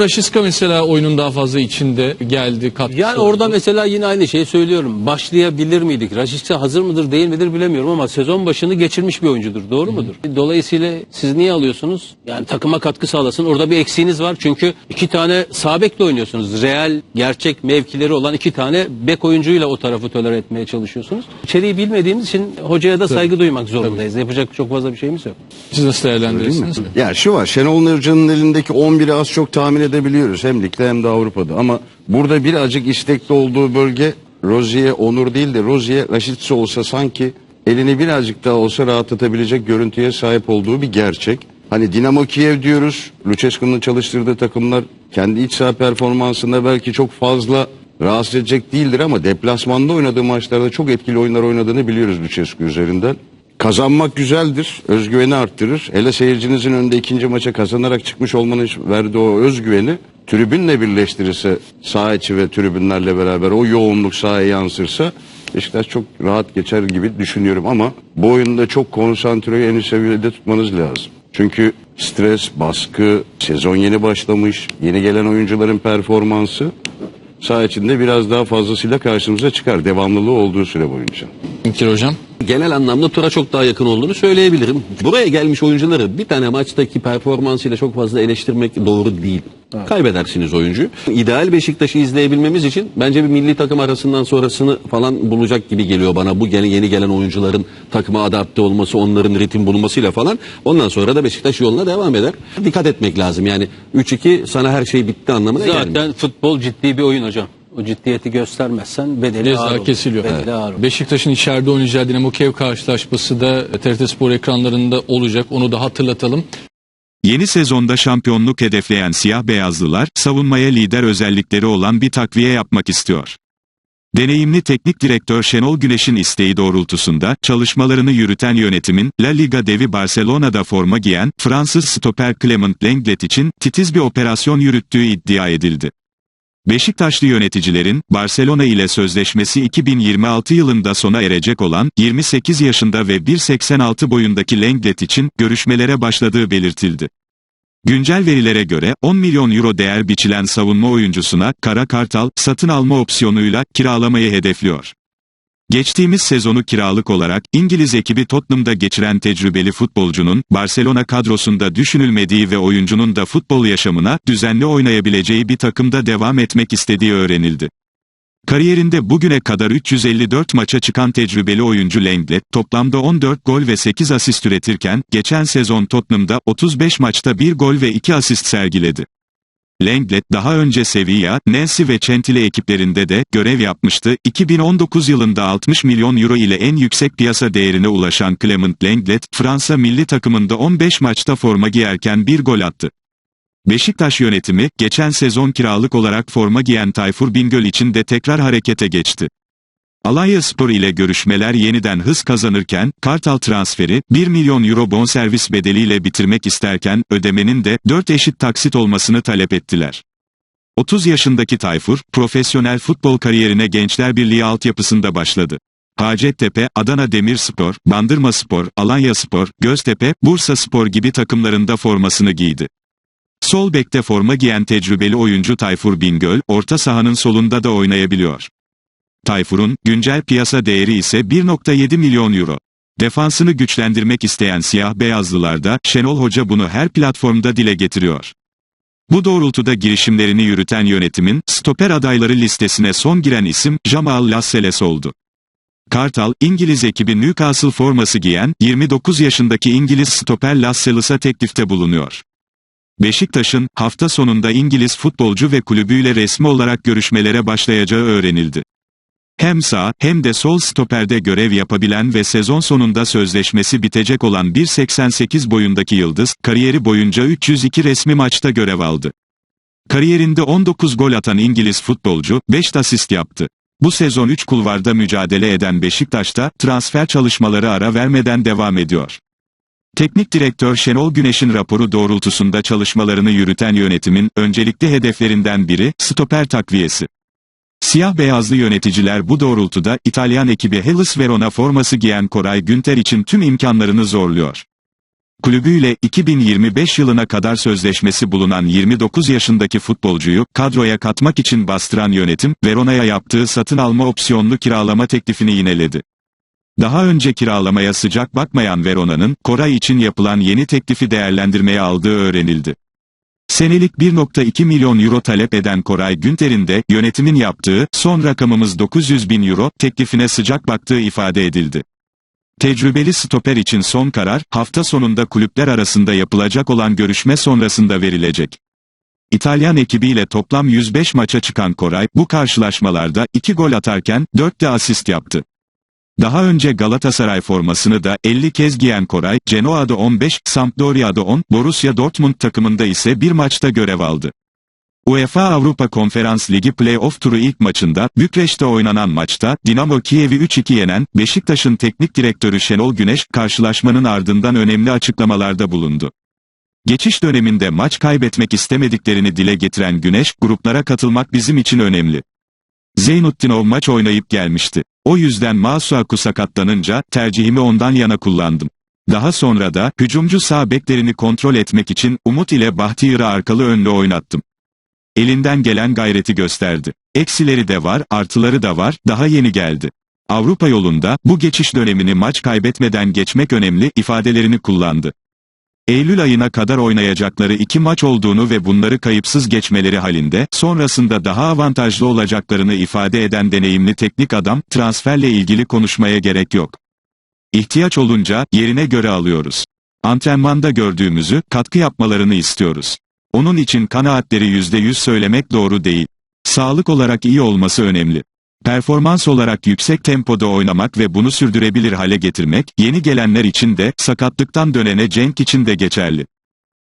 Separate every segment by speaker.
Speaker 1: Raşiska mesela oyunun daha fazla içinde geldi katkısı
Speaker 2: Yani
Speaker 1: oldu.
Speaker 2: orada mesela yine aynı şeyi söylüyorum. Başlayabilir miydik? Raşit'se hazır mıdır değil midir bilemiyorum ama sezon başını geçirmiş bir oyuncudur. Doğru mudur? Dolayısıyla siz niye alıyorsunuz? Yani takıma katkı sağlasın. Orada bir eksiğiniz var. Çünkü iki tane sağ bekle oynuyorsunuz. Real, gerçek mevkileri olan iki tane bek oyuncuyla o tarafı tolere etmeye çalışıyorsunuz. İçeriği bilmediğimiz için hocaya da saygı duymak zorundayız. Yapacak çok fazla bir şeyimiz yok.
Speaker 1: Siz nasıl değerlendirirsiniz?
Speaker 3: Ya şu var Şenol Hoca'nın elindeki 11'i az çok tahmin edebiliyoruz. Hem ligde hem de Avrupa'da. Ama burada birazcık istekli olduğu bölge Rozier Onur değil de Rozier Raşitsi olsa sanki elini birazcık daha olsa rahatlatabilecek görüntüye sahip olduğu bir gerçek. Hani Dinamo Kiev diyoruz. Lucescu'nun çalıştırdığı takımlar kendi iç saha performansında belki çok fazla rahatsız edecek değildir ama deplasmanda oynadığı maçlarda çok etkili oyunlar oynadığını biliyoruz Lucescu üzerinden. Kazanmak güzeldir, özgüveni arttırır. Hele seyircinizin önünde ikinci maça kazanarak çıkmış olmanın verdiği o özgüveni tribünle birleştirirse saha içi ve tribünlerle beraber o yoğunluk sahaya yansırsa Beşiktaş çok rahat geçer gibi düşünüyorum ama bu oyunda çok konsantreyi en üst seviyede tutmanız lazım. Çünkü stres, baskı, sezon yeni başlamış, yeni gelen oyuncuların performansı saha içinde biraz daha fazlasıyla karşımıza çıkar. Devamlılığı olduğu süre boyunca.
Speaker 1: Mümkün hocam.
Speaker 2: Genel anlamda tura çok daha yakın olduğunu söyleyebilirim. Buraya gelmiş oyuncuları bir tane maçtaki performansıyla çok fazla eleştirmek doğru değil. Kaybedersiniz oyuncuyu. İdeal Beşiktaş'ı izleyebilmemiz için bence bir milli takım arasından sonrasını falan bulacak gibi geliyor bana. Bu yeni, yeni gelen oyuncuların takıma adapte olması, onların ritim bulmasıyla falan. Ondan sonra da Beşiktaş yoluna devam eder. Dikkat etmek lazım. Yani 3-2 sana her şey bitti anlamına gelmiyor.
Speaker 4: Zaten futbol ciddi bir oyun hocam. O ciddiyeti göstermezsen bedeli ağır
Speaker 1: Ceza
Speaker 4: olur.
Speaker 1: kesiliyor.
Speaker 4: Bedeli ağır olur.
Speaker 1: Beşiktaş'ın içeride oynayacağı Dinamo Kiev karşılaşması da TRT Spor ekranlarında olacak. Onu da hatırlatalım.
Speaker 5: Yeni sezonda şampiyonluk hedefleyen siyah beyazlılar, savunmaya lider özellikleri olan bir takviye yapmak istiyor. Deneyimli teknik direktör Şenol Güneş'in isteği doğrultusunda çalışmalarını yürüten yönetimin La Liga devi Barcelona'da forma giyen Fransız stoper Clement Lenglet için titiz bir operasyon yürüttüğü iddia edildi. Beşiktaşlı yöneticilerin Barcelona ile sözleşmesi 2026 yılında sona erecek olan 28 yaşında ve 1.86 boyundaki Lenglet için görüşmelere başladığı belirtildi. Güncel verilere göre 10 milyon euro değer biçilen savunma oyuncusuna Kara Kartal satın alma opsiyonuyla kiralamayı hedefliyor. Geçtiğimiz sezonu kiralık olarak İngiliz ekibi Tottenham'da geçiren tecrübeli futbolcunun Barcelona kadrosunda düşünülmediği ve oyuncunun da futbol yaşamına düzenli oynayabileceği bir takımda devam etmek istediği öğrenildi. Kariyerinde bugüne kadar 354 maça çıkan tecrübeli oyuncu Lenglet, toplamda 14 gol ve 8 asist üretirken, geçen sezon Tottenham'da 35 maçta 1 gol ve 2 asist sergiledi. Lenglet daha önce Sevilla, Nancy ve Çentile ekiplerinde de görev yapmıştı. 2019 yılında 60 milyon euro ile en yüksek piyasa değerine ulaşan Clement Lenglet, Fransa milli takımında 15 maçta forma giyerken bir gol attı. Beşiktaş yönetimi, geçen sezon kiralık olarak forma giyen Tayfur Bingöl için de tekrar harekete geçti. Alanya Spor ile görüşmeler yeniden hız kazanırken, Kartal transferi, 1 milyon euro bonservis bedeliyle bitirmek isterken, ödemenin de 4 eşit taksit olmasını talep ettiler. 30 yaşındaki Tayfur, profesyonel futbol kariyerine Gençler Birliği altyapısında başladı. Hacettepe, Adana Demirspor, Bandırma Spor, Alanya Spor, Göztepe, Bursa Spor gibi takımlarında formasını giydi. Sol bekte forma giyen tecrübeli oyuncu Tayfur Bingöl, orta sahanın solunda da oynayabiliyor. Tayfur'un, güncel piyasa değeri ise 1.7 milyon euro. Defansını güçlendirmek isteyen siyah beyazlılarda, Şenol Hoca bunu her platformda dile getiriyor. Bu doğrultuda girişimlerini yürüten yönetimin, stoper adayları listesine son giren isim, Jamal Lascelles oldu. Kartal, İngiliz ekibi Newcastle forması giyen, 29 yaşındaki İngiliz stoper Lascelles'a teklifte bulunuyor. Beşiktaş'ın, hafta sonunda İngiliz futbolcu ve kulübüyle resmi olarak görüşmelere başlayacağı öğrenildi. Hem sağ hem de sol stoperde görev yapabilen ve sezon sonunda sözleşmesi bitecek olan 1.88 boyundaki Yıldız, kariyeri boyunca 302 resmi maçta görev aldı. Kariyerinde 19 gol atan İngiliz futbolcu, 5 asist yaptı. Bu sezon 3 kulvarda mücadele eden Beşiktaş'ta, transfer çalışmaları ara vermeden devam ediyor. Teknik direktör Şenol Güneş'in raporu doğrultusunda çalışmalarını yürüten yönetimin, öncelikli hedeflerinden biri, stoper takviyesi. Siyah beyazlı yöneticiler bu doğrultuda İtalyan ekibi Hellas Verona forması giyen Koray Günter için tüm imkanlarını zorluyor. Kulübüyle 2025 yılına kadar sözleşmesi bulunan 29 yaşındaki futbolcuyu kadroya katmak için bastıran yönetim, Verona'ya yaptığı satın alma opsiyonlu kiralama teklifini yineledi. Daha önce kiralamaya sıcak bakmayan Verona'nın, Koray için yapılan yeni teklifi değerlendirmeye aldığı öğrenildi. Senelik 1.2 milyon euro talep eden Koray Günter'in de yönetimin yaptığı son rakamımız 900 bin euro teklifine sıcak baktığı ifade edildi. Tecrübeli stoper için son karar hafta sonunda kulüpler arasında yapılacak olan görüşme sonrasında verilecek. İtalyan ekibiyle toplam 105 maça çıkan Koray bu karşılaşmalarda 2 gol atarken 4 de asist yaptı. Daha önce Galatasaray formasını da 50 kez giyen Koray, Genoa'da 15, Sampdoria'da 10, Borussia Dortmund takımında ise bir maçta görev aldı. UEFA Avrupa Konferans Ligi playoff turu ilk maçında, Bükreş'te oynanan maçta, Dinamo Kiev'i 3-2 yenen, Beşiktaş'ın teknik direktörü Şenol Güneş, karşılaşmanın ardından önemli açıklamalarda bulundu. Geçiş döneminde maç kaybetmek istemediklerini dile getiren Güneş, gruplara katılmak bizim için önemli. Zeynutdinov maç oynayıp gelmişti. O yüzden Masuaku sakatlanınca, tercihimi ondan yana kullandım. Daha sonra da, hücumcu sağ beklerini kontrol etmek için, Umut ile Bahtiyar'ı arkalı önlü oynattım. Elinden gelen gayreti gösterdi. Eksileri de var, artıları da var, daha yeni geldi. Avrupa yolunda, bu geçiş dönemini maç kaybetmeden geçmek önemli, ifadelerini kullandı. Eylül ayına kadar oynayacakları iki maç olduğunu ve bunları kayıpsız geçmeleri halinde, sonrasında daha avantajlı olacaklarını ifade eden deneyimli teknik adam, transferle ilgili konuşmaya gerek yok. İhtiyaç olunca, yerine göre alıyoruz. Antrenmanda gördüğümüzü, katkı yapmalarını istiyoruz. Onun için kanaatleri %100 söylemek doğru değil. Sağlık olarak iyi olması önemli. Performans olarak yüksek tempoda oynamak ve bunu sürdürebilir hale getirmek, yeni gelenler için de, sakatlıktan dönene Cenk için de geçerli.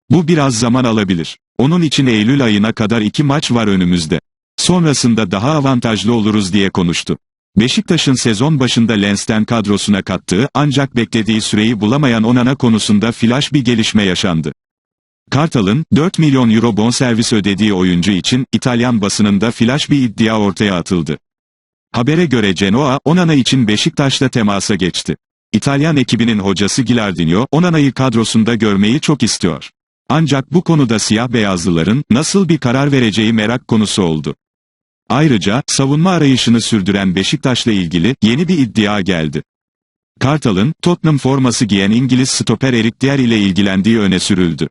Speaker 5: Bu biraz zaman alabilir. Onun için Eylül ayına kadar iki maç var önümüzde. Sonrasında daha avantajlı oluruz diye konuştu. Beşiktaş'ın sezon başında Lens'ten kadrosuna kattığı ancak beklediği süreyi bulamayan Onana konusunda flash bir gelişme yaşandı. Kartal'ın 4 milyon euro bonservis ödediği oyuncu için İtalyan basınında flash bir iddia ortaya atıldı. Habere göre Genoa, Onana için Beşiktaş'la temasa geçti. İtalyan ekibinin hocası Gilardino, Onana'yı kadrosunda görmeyi çok istiyor. Ancak bu konuda siyah beyazlıların nasıl bir karar vereceği merak konusu oldu. Ayrıca, savunma arayışını sürdüren Beşiktaş'la ilgili yeni bir iddia geldi. Kartal'ın, Tottenham forması giyen İngiliz stoper Eric Dier ile ilgilendiği öne sürüldü.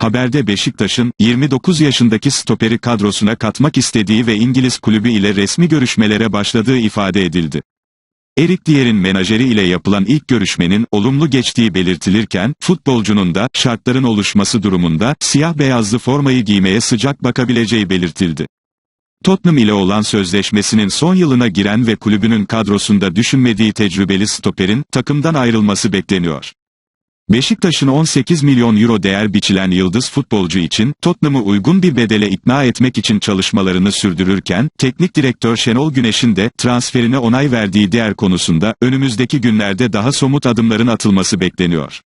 Speaker 5: Haberde Beşiktaş'ın, 29 yaşındaki stoperi kadrosuna katmak istediği ve İngiliz kulübü ile resmi görüşmelere başladığı ifade edildi. Erik Dier'in menajeri ile yapılan ilk görüşmenin olumlu geçtiği belirtilirken, futbolcunun da şartların oluşması durumunda siyah beyazlı formayı giymeye sıcak bakabileceği belirtildi. Tottenham ile olan sözleşmesinin son yılına giren ve kulübünün kadrosunda düşünmediği tecrübeli stoperin takımdan ayrılması bekleniyor. Beşiktaş'ın 18 milyon euro değer biçilen yıldız futbolcu için Tottenham'ı uygun bir bedele ikna etmek için çalışmalarını sürdürürken, teknik direktör Şenol Güneş'in de transferine onay verdiği diğer konusunda önümüzdeki günlerde daha somut adımların atılması bekleniyor.